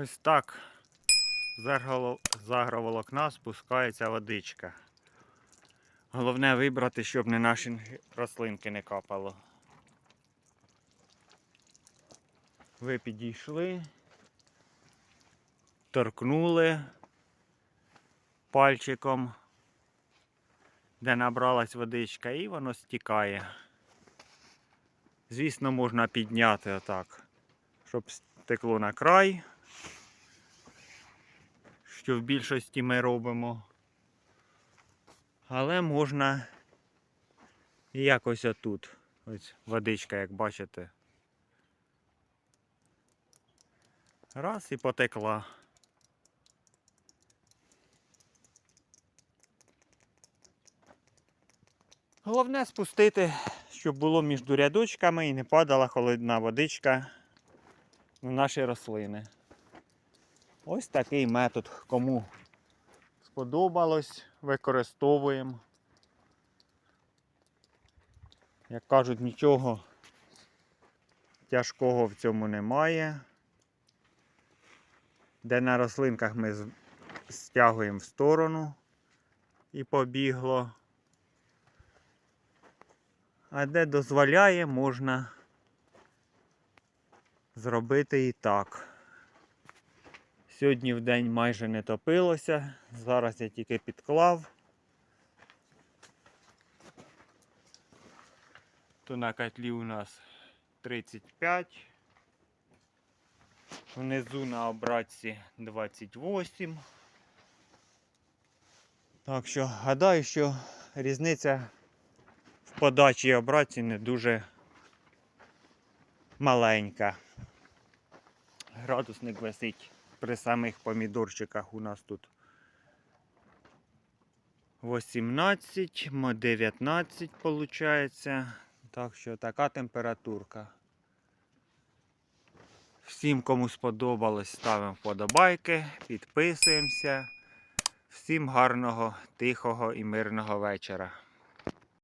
Ось так з агровол- агроволокна спускається водичка. Головне вибрати, щоб не наші рослинки не капало. Ви підійшли, торкнули пальчиком, де набралась водичка, і воно стікає. Звісно, можна підняти отак, щоб стекло на край, що в більшості ми робимо. Але можна якось отут. Ось водичка, як бачите. Раз і потекла. Головне спустити, щоб було між рядочками і не падала холодна водичка на наші рослини. Ось такий метод. Кому сподобалось, використовуємо. Як кажуть, нічого тяжкого в цьому немає. Де на рослинках ми стягуємо в сторону і побігло. А де дозволяє, можна зробити і так. Сьогодні в день майже не топилося. Зараз я тільки підклав. То на котлі у нас 35. Внизу на обратці 28. Так що гадаю, що різниця в подачі і обратці не дуже маленька. Градусник висить при самих помідорчиках у нас тут 18, 19 виходить. Так що така температурка. Всім, кому сподобалось, ставимо вподобайки, підписуємося. Всім гарного, тихого і мирного вечора.